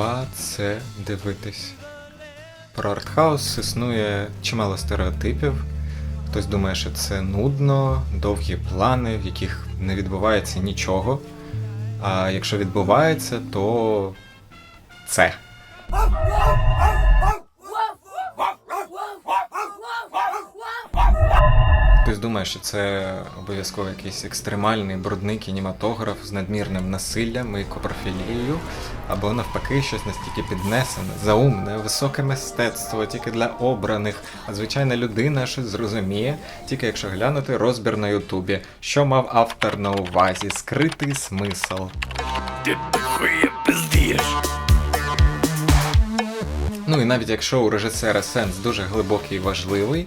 журба це дивитись. Про артхаус існує чимало стереотипів. Хтось думає, що це нудно, довгі плани, в яких не відбувається нічого. А якщо відбувається, то це. Думає, що це обов'язково якийсь екстремальний брудний кінематограф з надмірним насиллям і копрофілією, або навпаки щось настільки піднесене, заумне, високе мистецтво тільки для обраних, а звичайна людина щось зрозуміє, тільки якщо глянути розбір на Ютубі, що мав автор на увазі, скритий смисл. Ну і навіть якщо у режисера сенс дуже глибокий і важливий,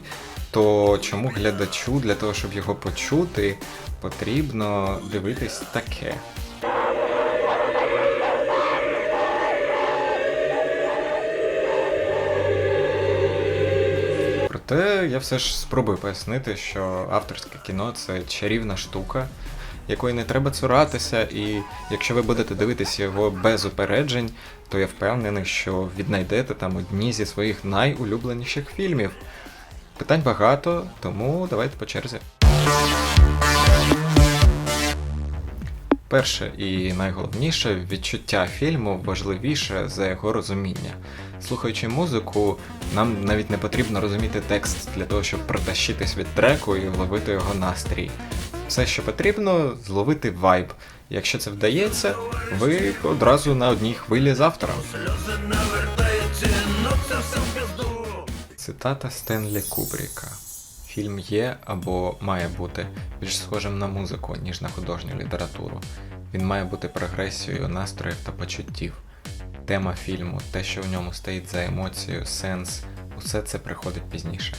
то чому глядачу для того, щоб його почути, потрібно дивитись таке. Проте я все ж спробую пояснити, що авторське кіно це чарівна штука, якої не треба цуратися, і якщо ви будете дивитися його без упереджень, то я впевнений, що віднайдете там одні зі своїх найулюбленіших фільмів. Питань багато, тому давайте по черзі. Перше і найголовніше відчуття фільму важливіше за його розуміння. Слухаючи музику, нам навіть не потрібно розуміти текст для того, щоб протащитись від треку і вловити його настрій. Все, що потрібно, зловити вайб. Якщо це вдається, ви одразу на одній хвилі з автором. Цитата Стенлі Кубріка. Фільм є або має бути більш схожим на музику, ніж на художню літературу. Він має бути прогресією настроїв та почуттів. Тема фільму, те, що в ньому стоїть за емоцією, сенс, усе це приходить пізніше.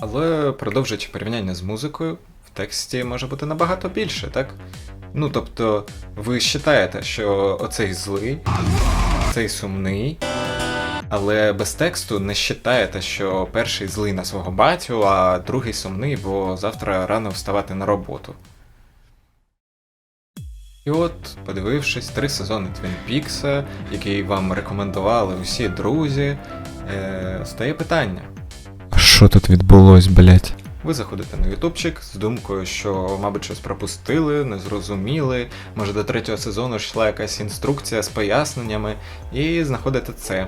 Але продовжуючи порівняння з музикою, в тексті може бути набагато більше, так? Ну тобто, ви вважаєте, що оцей злий, цей сумний, але без тексту не вважаєте, що перший злий на свого батю, а другий сумний, бо завтра рано вставати на роботу. І от, подивившись три сезони Твін Пікса, який вам рекомендували усі друзі, е, стає питання. А що тут відбулось, блять? Ви заходите на ютубчик з думкою, що, мабуть, щось пропустили, не зрозуміли, може до третього сезону йшла якась інструкція з поясненнями, і знаходите це.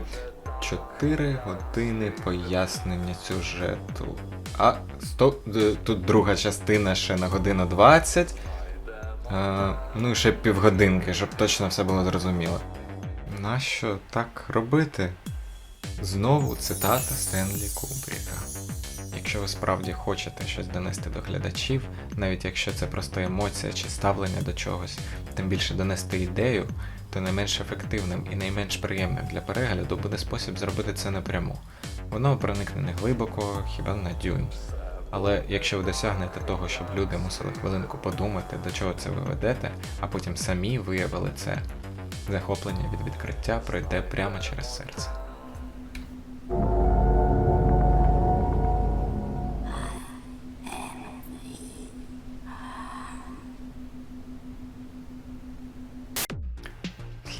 4 години пояснення сюжету. А, стоп, тут друга частина ще на годину 20. Е, ну і ще півгодинки, щоб точно все було зрозуміло. Нащо так робити? Знову цитата Стенлі Кубріка. Якщо ви справді хочете щось донести до глядачів, навіть якщо це просто емоція чи ставлення до чогось, тим більше донести ідею, то найменш ефективним і найменш приємним для перегляду буде спосіб зробити це напряму. Воно проникне не глибоко, хіба на дюйм. Але якщо ви досягнете того, щоб люди мусили хвилинку подумати, до чого це ви ведете, а потім самі виявили це, захоплення від відкриття пройде прямо через серце.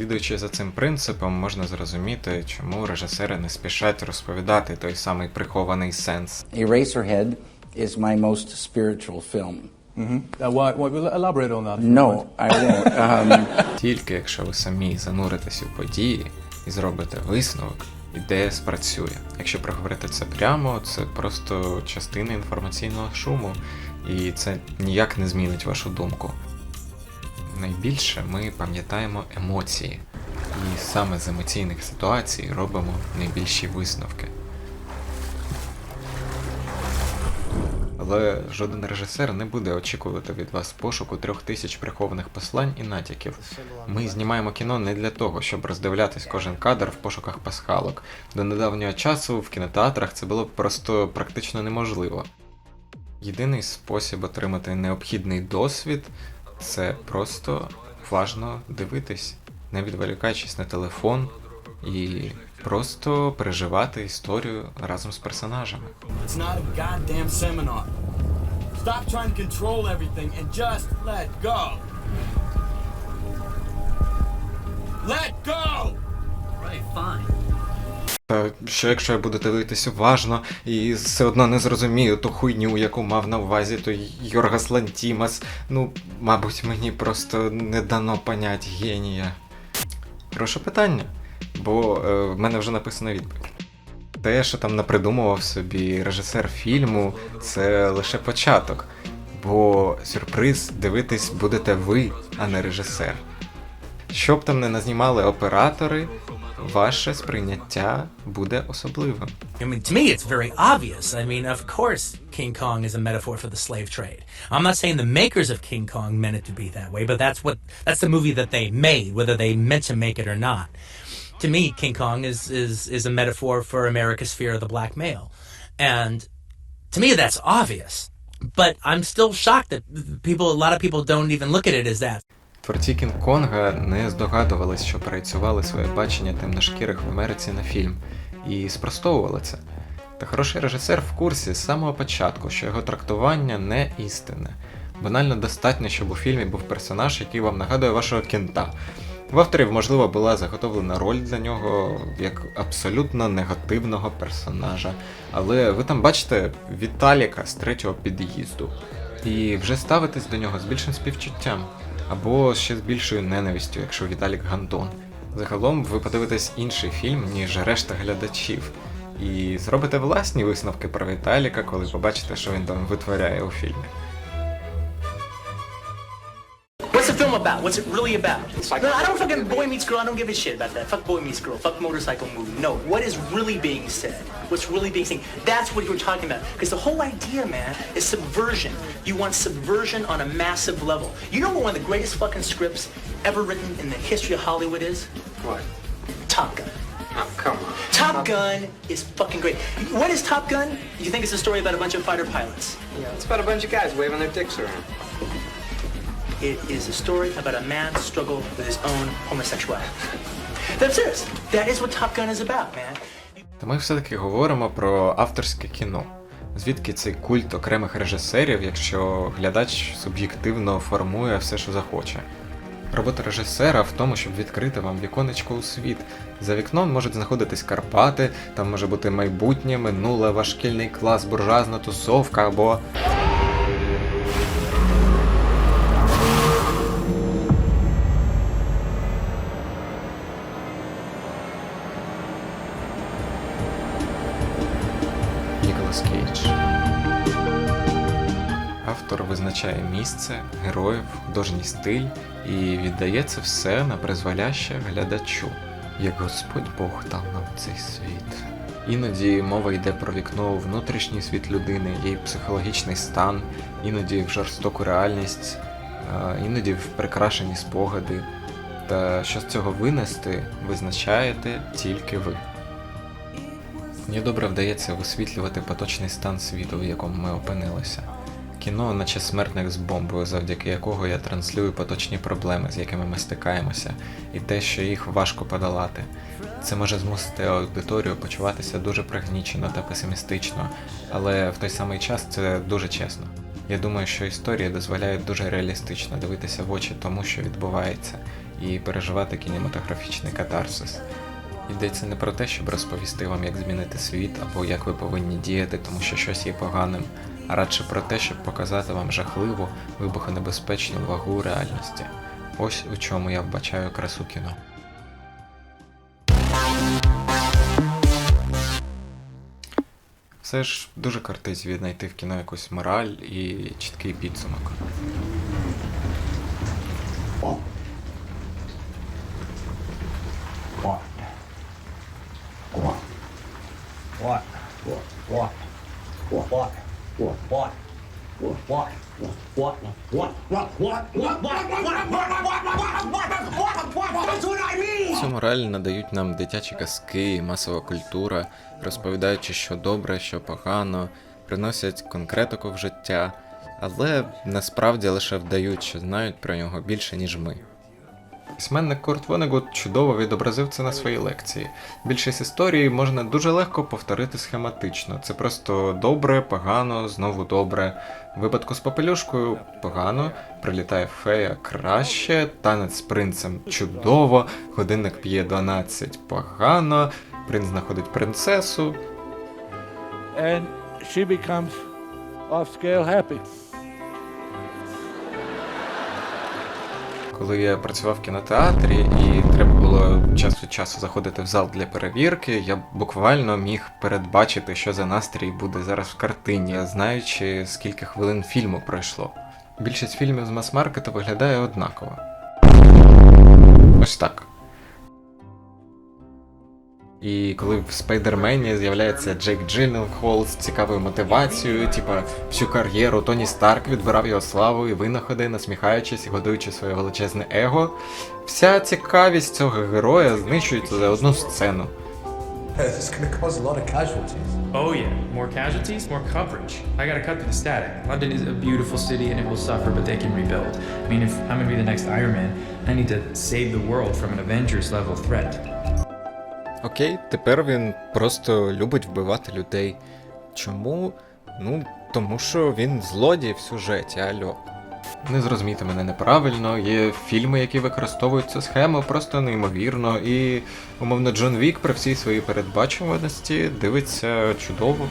Слідуючи за цим принципом, можна зрозуміти, чому режисери не спішать розповідати той самий прихований сенс. Eraserhead is my most spiritual film. Uh, why, why, we'll elaborate on that. No, I won't. Um, Тільки якщо ви самі зануритесь у події і зробите висновок, ідея спрацює. Якщо проговорити це прямо, це просто частина інформаційного шуму, і це ніяк не змінить вашу думку. Найбільше ми пам'ятаємо емоції, і саме з емоційних ситуацій робимо найбільші висновки. Але жоден режисер не буде очікувати від вас пошуку трьох тисяч прихованих послань і натяків. Ми знімаємо кіно не для того, щоб роздивлятись кожен кадр в пошуках пасхалок. До недавнього часу в кінотеатрах це було просто практично неможливо. Єдиний спосіб отримати необхідний досвід це просто уважно дивитись, не відволікаючись на телефон і просто переживати історію разом з персонажами. It's not a goddamn seminar. Stop trying to control everything and just let go. Let go! Right, fine. Та що якщо я буду дивитись уважно і все одно не зрозумію ту хуйню, яку мав на увазі той Йоргас Лантімас, ну, мабуть, мені просто не дано понять генія. Хороше питання, бо е, в мене вже написана відповідь. Те, що там напридумував собі режисер фільму, це лише початок. Бо сюрприз дивитись будете ви, а не режисер. Що б там не назнімали оператори, ваше сприйняття буде особливим. I mean, to me, it's very obvious. I mean, of course, King Kong is a metaphor for the slave trade. I'm not saying the makers of King Kong meant it to be that way, but that's what that's the movie that they made, whether they meant to make it or not. To me, King Kong is is is a metaphor for America's fear of the black male, and to me, that's obvious. But I'm still shocked that people, a lot of people, don't even look at it as that. Творці Кінг-Конга не здогадувались, що проєцювали своє бачення темношкірих в Америці на фільм, і спростовували це. Та хороший режисер в курсі з самого початку, що його трактування не істинне. Банально достатньо, щоб у фільмі був персонаж, який вам нагадує вашого кінта. В авторів, можливо, була заготовлена роль для нього як абсолютно негативного персонажа. Але ви там бачите Віталіка з третього під'їзду. І вже ставитесь до нього з більшим співчуттям, або ще з більшою ненавистю, якщо Віталік Гандон. Загалом ви подивитесь інший фільм, ніж решта глядачів, і зробите власні висновки про Віталіка, коли побачите, що він там витворяє у фільмі. Film about? What's it really about? No, I don't fucking boy meets girl. I don't give a shit about that. Fuck boy meets girl. Fuck motorcycle movie. No, what is really being said? What's really being said? That's what you were talking about. Because the whole idea, man, is subversion. You want subversion on a massive level. You know what one of the greatest fucking scripts ever written in the history of Hollywood is? What? Top Gun. Oh, come on. Top Gun is fucking great. What is Top Gun? You think it's a story about a bunch of fighter pilots? Yeah, it's about a bunch of guys waving their dicks around. It is a story about a man's struggle with his own homosexuality. That's serious. That is what Top Gun is about, man. Та ми все-таки говоримо про авторське кіно. Звідки цей культ окремих режисерів, якщо глядач суб'єктивно формує все, що захоче? Робота режисера в тому, щоб відкрити вам віконечко у світ. За вікном можуть знаходитись Карпати, там може бути майбутнє, минуле, ваш шкільний клас, буржуазна тусовка або. Автор визначає місце, героїв, художній стиль і віддає це все на призволяще глядачу, як Господь Бог дав нам цей світ. Іноді мова йде про вікно у внутрішній світ людини, її психологічний стан, іноді в жорстоку реальність, іноді в прикрашені спогади. Та що з цього винести, визначаєте тільки ви. Мені добре вдається висвітлювати поточний стан світу, в якому ми опинилися. Кіно, наче смертник з бомбою, завдяки якого я транслюю поточні проблеми, з якими ми стикаємося, і те, що їх важко подолати. Це може змусити аудиторію почуватися дуже пригнічено та песимістично, але в той самий час це дуже чесно. Я думаю, що історії дозволяють дуже реалістично дивитися в очі тому, що відбувається, і переживати кінематографічний катарсис. Йдеться не про те, щоб розповісти вам, як змінити світ або як ви повинні діяти, тому що щось є поганим, а радше про те, щоб показати вам жахливу, вибухонебезпечну вагу реальності. Ось у чому я вбачаю красу кіно. Все ж дуже кортить віднайти в кіно якусь мораль і чіткий підсумок. What? What? What? What? What? Цю мораль надають нам дитячі казки, масова культура, розповідаючи, що добре, що погано, приносять конкретику в життя, але насправді лише вдають, що знають про нього більше, ніж ми. Письменник Курт Вонегут чудово відобразив це на своїй лекції. Більшість історії можна дуже легко повторити схематично. Це просто добре, погано, знову добре. В випадку з попелюшкою погано, прилітає фея краще, танець з принцем чудово, годинник п'є 12 погано, принц знаходить принцесу. and she becomes off scale happy. Коли я працював в кінотеатрі і треба було час від часу заходити в зал для перевірки, я буквально міг передбачити, що за настрій буде зараз в картині, знаючи, скільки хвилин фільму пройшло. Більшість фільмів з мас-маркету виглядає однаково. Ось так. І коли в Спайдермені з'являється Джейк Джилленхол з цікавою мотивацією, типа всю кар'єру Тоні Старк відбирав його славу і винаходи, насміхаючись і годуючи своє величезне его, вся цікавість цього героя знищується за одну сцену. It's going to cause a lot of casualties. Oh yeah, more casualties, more coverage. I gotta cut to the static. London is a beautiful city and it will suffer, but they can rebuild. I mean, if I'm gonna be the next Iron Man, I need to save the world from an Avengers level threat. Окей, тепер він просто любить вбивати людей. Чому? Ну, тому що він злодій в сюжеті, альо. Не зрозумійте мене неправильно, є фільми, які використовують цю схему просто неймовірно, і, умовно, Джон Вік при всій своїй передбачуваності дивиться чудово.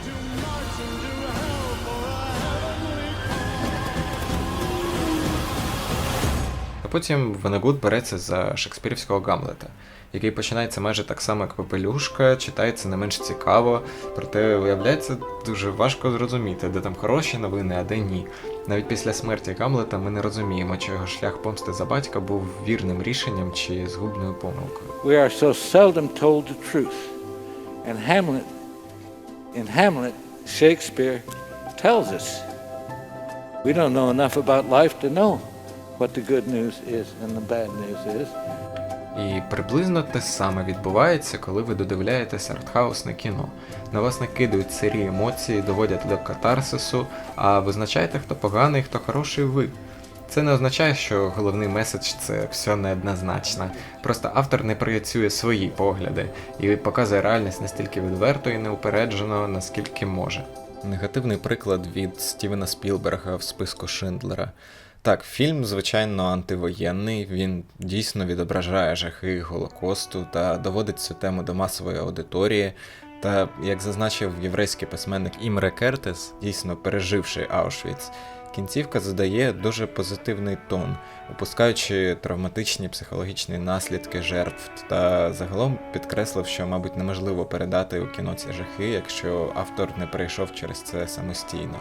А потім Венегуд береться за шекспірівського Гамлета, який починається майже так само, як Попелюшка, читається не менш цікаво, проте виявляється дуже важко зрозуміти, де там хороші новини, а де ні. Навіть після смерті Гамлета ми не розуміємо, чи його шлях помсти за батька був вірним рішенням чи згубною помилкою. We are so seldom told the truth. And Hamlet, in Hamlet, Shakespeare tells us. We don't know enough about life to know what the good news is and the bad news is. І приблизно те саме відбувається, коли ви додивляєтесь артхаусне кіно. На вас накидають сирі емоції, доводять до катарсису, а визначаєте, хто поганий, хто хороший ви. Це не означає, що головний меседж це все неоднозначно. Просто автор не проєцює свої погляди і показує реальність настільки відверто і неупереджено, наскільки може. Негативний приклад від Стівена Спілберга в списку Шиндлера. Так, фільм, звичайно, антивоєнний, він дійсно відображає жахи Голокосту та доводить цю тему до масової аудиторії. Та, як зазначив єврейський письменник Імре Кертес, дійсно переживши Аушвіц, кінцівка задає дуже позитивний тон, опускаючи травматичні психологічні наслідки жертв, та загалом підкреслив, що, мабуть, неможливо передати у кіно ці жахи, якщо автор не пройшов через це самостійно.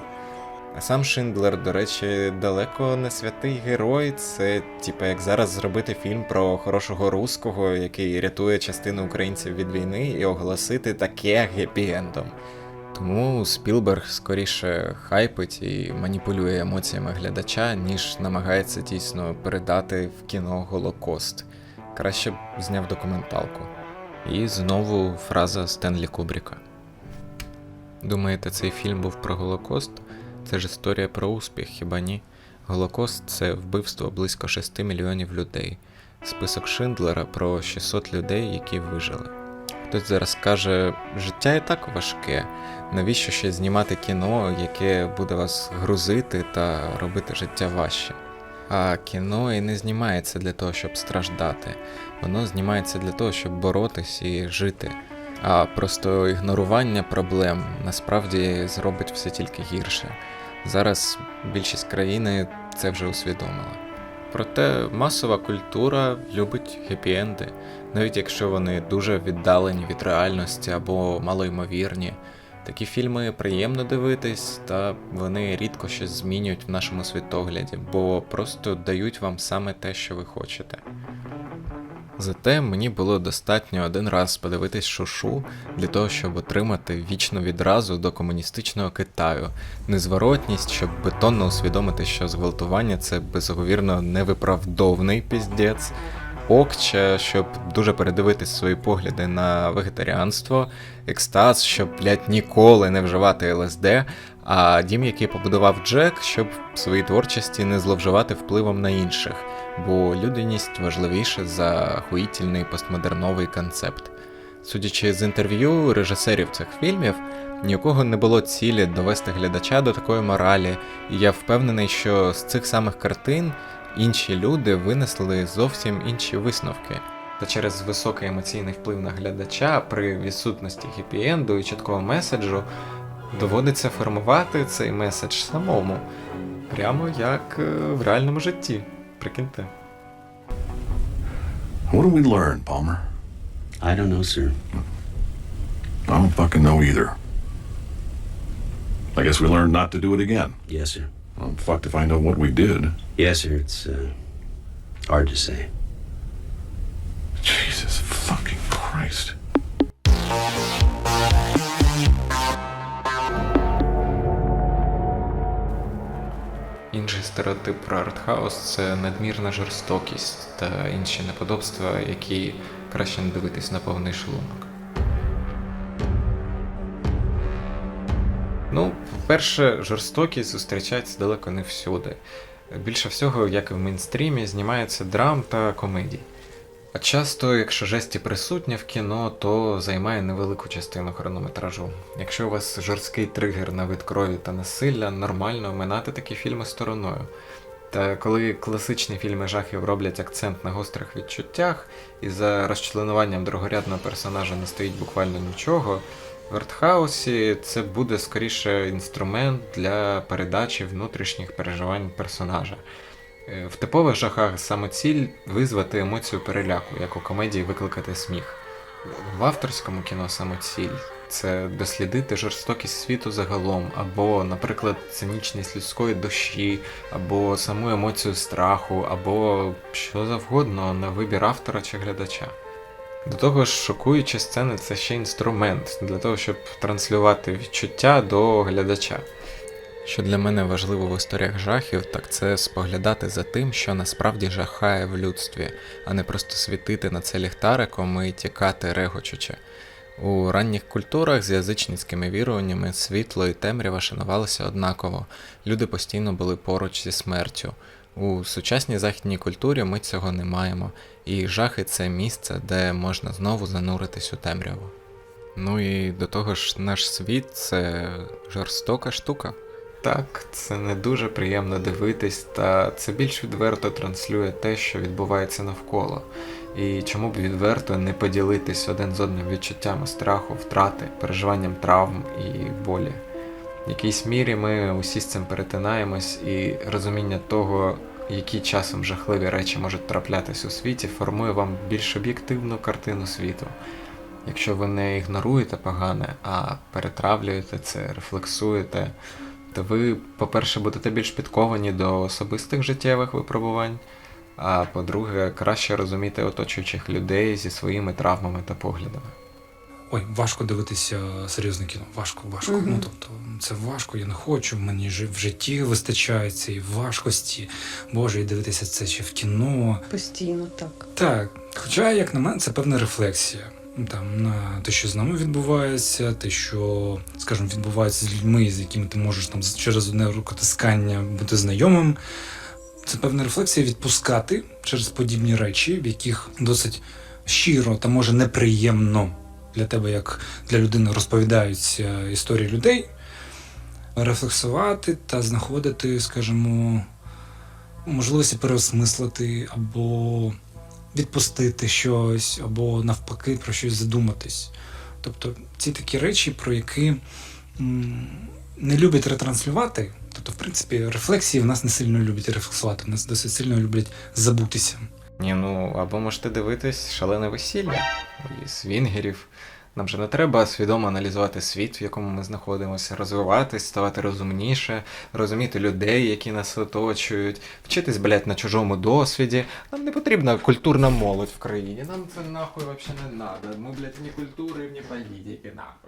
А сам Шиндлер, до речі, далеко не святий герой. Це, типа, як зараз зробити фільм про хорошого руського, який рятує частину українців від війни, і оголосити таке гепі-ендом. Тому Спілберг скоріше хайпить і маніпулює емоціями глядача, ніж намагається дійсно передати в кіно Голокост. Краще б зняв документалку. І знову фраза Стенлі Кубріка. Думаєте, цей фільм був про Голокост? Це ж історія про успіх, хіба ні? Голокост це вбивство близько 6 мільйонів людей. Список Шиндлера про 600 людей, які вижили. Хтось зараз каже, життя і так важке. Навіщо ще знімати кіно, яке буде вас грузити та робити життя важче? А кіно і не знімається для того, щоб страждати. Воно знімається для того, щоб боротись і жити. А просто ігнорування проблем насправді зробить все тільки гірше. Зараз більшість країни це вже усвідомила. Проте масова культура любить хеппі-енди, навіть якщо вони дуже віддалені від реальності або малоймовірні. Такі фільми приємно дивитись, та вони рідко щось змінюють в нашому світогляді, бо просто дають вам саме те, що ви хочете. Зате мені було достатньо один раз подивитись шушу для того, щоб отримати вічну відразу до комуністичного Китаю, незворотність, щоб бетонно усвідомити, що зґвалтування це безоговірно невиправдовний піздець, окча, щоб дуже передивитись свої погляди на вегетаріанство, екстаз, щоб, блядь, ніколи не вживати ЛСД, а дім, який побудував Джек, щоб в своїй творчості не зловживати впливом на інших, бо людяність важливіше за хуїтельний постмодерновий концепт. Судячи з інтерв'ю режисерів цих фільмів, ні у кого не було цілі довести глядача до такої моралі, і я впевнений, що з цих самих картин інші люди винесли зовсім інші висновки. Та через високий емоційний вплив на глядача при відсутності хеппі-енду і чіткого меседжу доводиться формувати цей меседж самому, прямо як е, в реальному житті. Прикиньте. What do we learn, Palmer? I don't know, sir. I don't fucking know either. I guess we learned not to do it again. Yes, sir. Well, fucked if I know what we did. Yes, sir. It's uh, hard to say. Стереотип про артхаус це надмірна жорстокість та інші неподобства, які краще не дивитись на повний шлунок. Ну, по-перше, жорстокість зустрічається далеко не всюди. Більше всього, як і в мейнстрімі, знімається драм та комедій. А часто, якщо жесті присутня в кіно, то займає невелику частину хронометражу. Якщо у вас жорсткий тригер на вид крові та насилля, нормально оминати такі фільми стороною. Та коли класичні фільми жахів роблять акцент на гострих відчуттях, і за розчленуванням другорядного персонажа не стоїть буквально нічого, в артхаусі це буде скоріше інструмент для передачі внутрішніх переживань персонажа. Е, В типових жахах саме ціль визвати емоцію переляку, як у комедії викликати сміх. В авторському кіно саме ціль це дослідити жорстокість світу загалом, або, наприклад, цинічність людської душі, або саму емоцію страху, або що завгодно на вибір автора чи глядача. До того ж, шокуючі сцени це ще інструмент для того, щоб транслювати відчуття до глядача. Що для мене важливо в історіях жахів, так це споглядати за тим, що насправді жахає в людстві, а не просто світити на це ліхтариком і тікати регочучи. У ранніх культурах з язичницькими віруваннями світло і темрява шанувалися однаково, люди постійно були поруч зі смертю. У сучасній західній культурі ми цього не маємо, і жахи це місце, де можна знову зануритись у темряву. Ну і до того ж, наш світ це жорстока штука. Так, це не дуже приємно дивитись, та це більш відверто транслює те, що відбувається навколо. І чому б відверто не поділитись один з одним відчуттями страху, втрати, переживанням травм і болі. В якійсь мірі ми усі з цим перетинаємось, і розуміння того, які часом жахливі речі можуть траплятись у світі, формує вам більш об'єктивну картину світу. Якщо ви не ігноруєте погане, а перетравлюєте це, рефлексуєте, то ви, по-перше, будете більш підковані до особистих життєвих випробувань, а по-друге, краще розуміти оточуючих людей зі своїми травмами та поглядами. Ой, важко дивитися серйозне кіно. Важко, важко. Ну тобто, це важко, я не хочу. Мені ж в житті вистачає цієї важкості. Боже, і дивитися це ще в кіно. Постійно так. Так, хоча, як на мене, це певна рефлексія. Там на те, що з нами відбувається, те, що, скажімо, відбувається з людьми, з якими ти можеш там через одне рукотискання бути знайомим. Це певна рефлексія відпускати через подібні речі, в яких досить щиро та може неприємно для тебе, як для людини, розповідаються історії людей, рефлексувати та знаходити, скажімо, можливості переосмислити або відпустити щось, або навпаки про щось задуматись. Тобто ці такі речі, про які не люблять ретранслювати. Тобто, в принципі, рефлексії в нас не сильно люблять рефлексувати, в нас досить сильно люблять забутися. Ні, ну або можете дивитись шалене весілля і свінгерів. Нам же не треба свідомо аналізувати світ, в якому ми знаходимося, розвиватись, ставати розумніше, розуміти людей, які нас оточують, вчитись, блядь, на чужому досвіді. Нам не потрібна культурна молодь в країні. Нам це нахуй взагалі не треба. Ми, блядь, ні культури, ні політики, нахуй.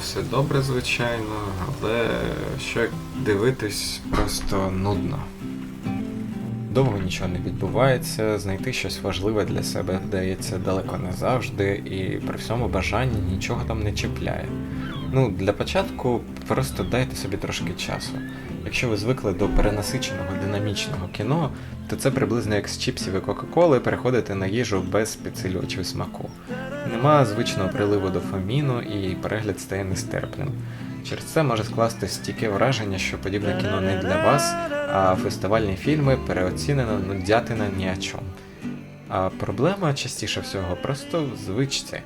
Все добре, звичайно, але що як дивитись просто нудно. Довго нічого не відбувається, знайти щось важливе для себе вдається далеко не завжди, і при всьому бажанні нічого там не чіпляє. Ну, для початку просто дайте собі трошки часу. Якщо ви звикли до перенасиченого динамічного кіно, то це приблизно як з чіпсів і Кока-Коли переходити на їжу без підсилювачів смаку. Нема звичного приливу дофаміну і перегляд стає нестерпним. Через це може скласти стійке враження, що подібне кіно не для вас, а фестивальні фільми переоцінена нудятина ні о чому. А проблема частіше всього просто в звичці.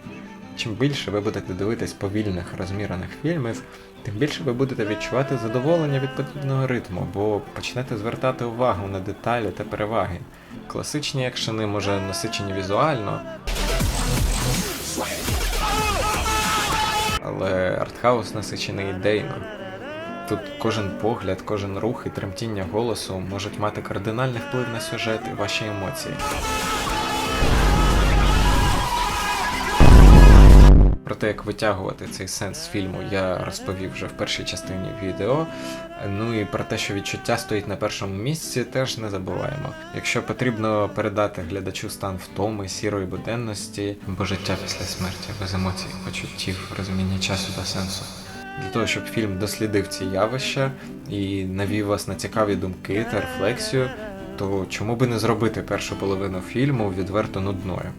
Чим більше ви будете дивитись повільних розмірених фільмів, тим більше ви будете відчувати задоволення від подібного ритму, бо почнете звертати увагу на деталі та переваги. Класичні екшени може насичені візуально, але артхаус насичений ідейно. Тут кожен погляд, кожен рух і тремтіння голосу можуть мати кардинальний вплив на сюжет і ваші емоції. Про те, як витягувати цей сенс фільму, я розповів вже в першій частині відео. Ну і про те, що відчуття стоїть на першому місці, теж не забуваємо. Якщо потрібно передати глядачу стан втоми, сірої буденності, або життя після смерті, без емоцій, почуттів, розуміння часу та сенсу. Для того, щоб фільм дослідив ці явища і навів вас на цікаві думки та рефлексію, то чому би не зробити першу половину фільму відверто нудною?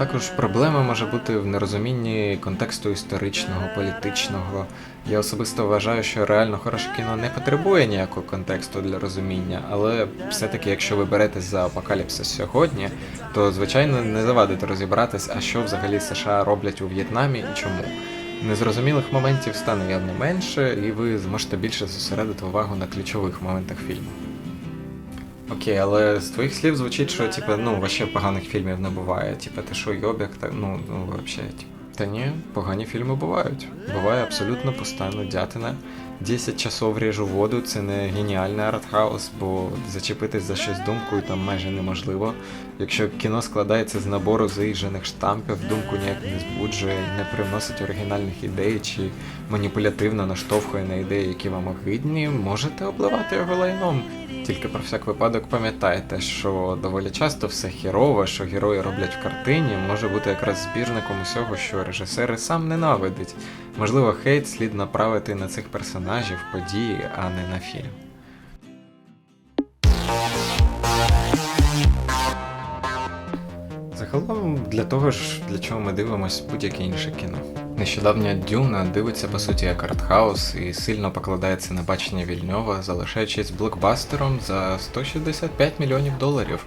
Також проблема може бути в нерозумінні контексту історичного, політичного. Я особисто вважаю, що реально хороше кіно не потребує ніякого контексту для розуміння, але все-таки, якщо ви беретесь за апокаліпсис сьогодні, то звичайно не завадить розібратись, а що взагалі США роблять у В'єтнамі і чому. Незрозумілих моментів стане явно менше, і ви зможете більше зосередити увагу на ключових моментах фільму. Окей, але з твоїх слів звучить, що типа, ну, вообще поганих фільмів не буває. Типа, ти що, йобік, так, ну, ну, вообще, типа. Та ні, погані фільми бувають. Буває абсолютно пуста нудятина. 10 часов ріжу воду це не геніальний артхаус, бо зачепитись за щось думкою там майже неможливо. Якщо кіно складається з набору заїжджених штампів, думку ніяк не збуджує, не привносить оригінальних ідей чи маніпулятивно наштовхує на ідеї, які вам огидні, можете обливати його лайном. Тільки про всяк випадок пам'ятайте, що доволі часто все хірове, що герої роблять в картині, може бути якраз збірником усього, що режисер і сам ненавидить. Можливо, хейт слід направити на цих персонажів, події, а не на фільм. Загалом для того ж, для чого ми дивимося будь-яке інше кіно. Нещодавня Дюна дивиться по суті як артхаус і сильно покладається на бачення Вільньова, залишаючись блокбастером за 165 мільйонів доларів.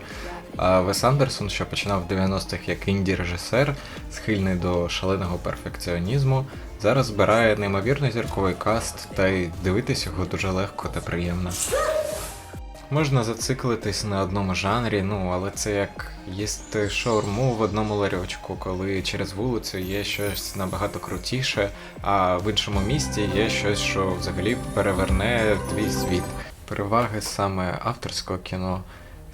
А Вес Андерсон, що починав в 90-х як інді-режисер, схильний до шаленого перфекціонізму, зараз збирає неймовірно зірковий каст, та й дивитись його дуже легко та приємно. Можна зациклитись на одному жанрі, ну але це як їсти шаурму в одному ларьочку, коли через вулицю є щось набагато крутіше, а в іншому місті є щось, що взагалі переверне твій світ. Переваги саме авторського кіно.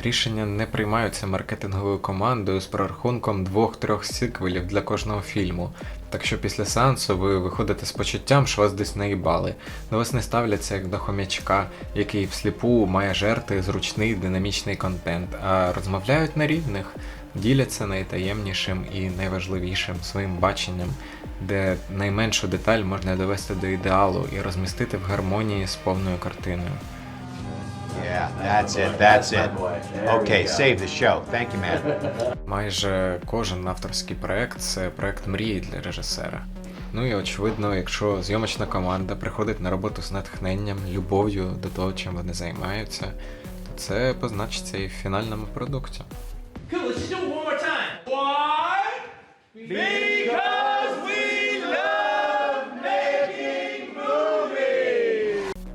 Рішення не приймаються маркетинговою командою з прорахунком двох-трьох сиквелів для кожного фільму. Так що після сеансу ви виходите з почуттям, що вас десь наїбали. До вас не ставляться як до хомячка, який всліпу має жерти зручний динамічний контент, а розмовляють на рівних, діляться найтаємнішим і найважливішим своїм баченням, де найменшу деталь можна довести до ідеалу і розмістити в гармонії з повною картиною. Yeah, that's it, that's it. Okay, save the show. Thank you, man. Майже кожен авторський проект це проект мрії для режисера. Ну і очевидно, якщо зйомочна команда приходить на роботу з натхненням, любов'ю до того, чим вони займаються, то це позначиться і в фінальному продукті. Cool, let's do it one more time. Why?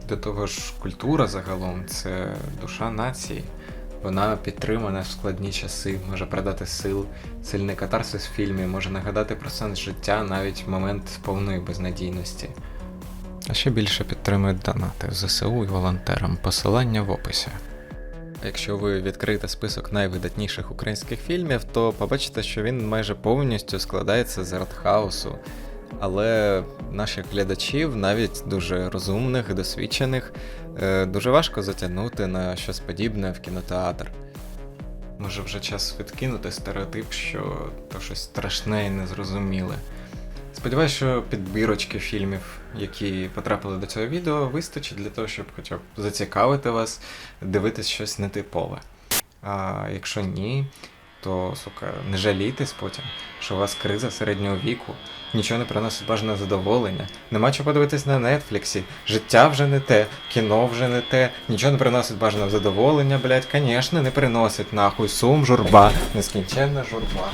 До того ж, культура загалом це душа нації. Вона підтримана в складні часи, може придати сил. Сильний катарсис в фільмі може нагадати про сенс життя навіть в момент повної безнадійності. А ще більше підтримують донати ЗСУ і волонтерам. Посилання в описі. Якщо ви відкриєте список найвидатніших українських фільмів, то побачите, що він майже повністю складається з артхаусу. Але наших глядачів, навіть дуже розумних і досвідчених, е, дуже важко затягнути на щось подібне в кінотеатр. Може вже час відкинути стереотип, що то щось страшне і незрозуміле. Сподіваюсь, що підбірочки фільмів, які потрапили до цього відео, вистачить для того, щоб хоча б зацікавити вас, дивитись щось нетипове. А якщо ні, то сука, не жалійтесь потім, що у вас криза середнього віку, нічого не приносить бажане задоволення, нема чого подивитись на нетфліксі, життя вже не те, кіно вже не те, нічого не приносить бажаного задоволення, блять, звісно, не приносить нахуй сум, журба, нескінченна журба.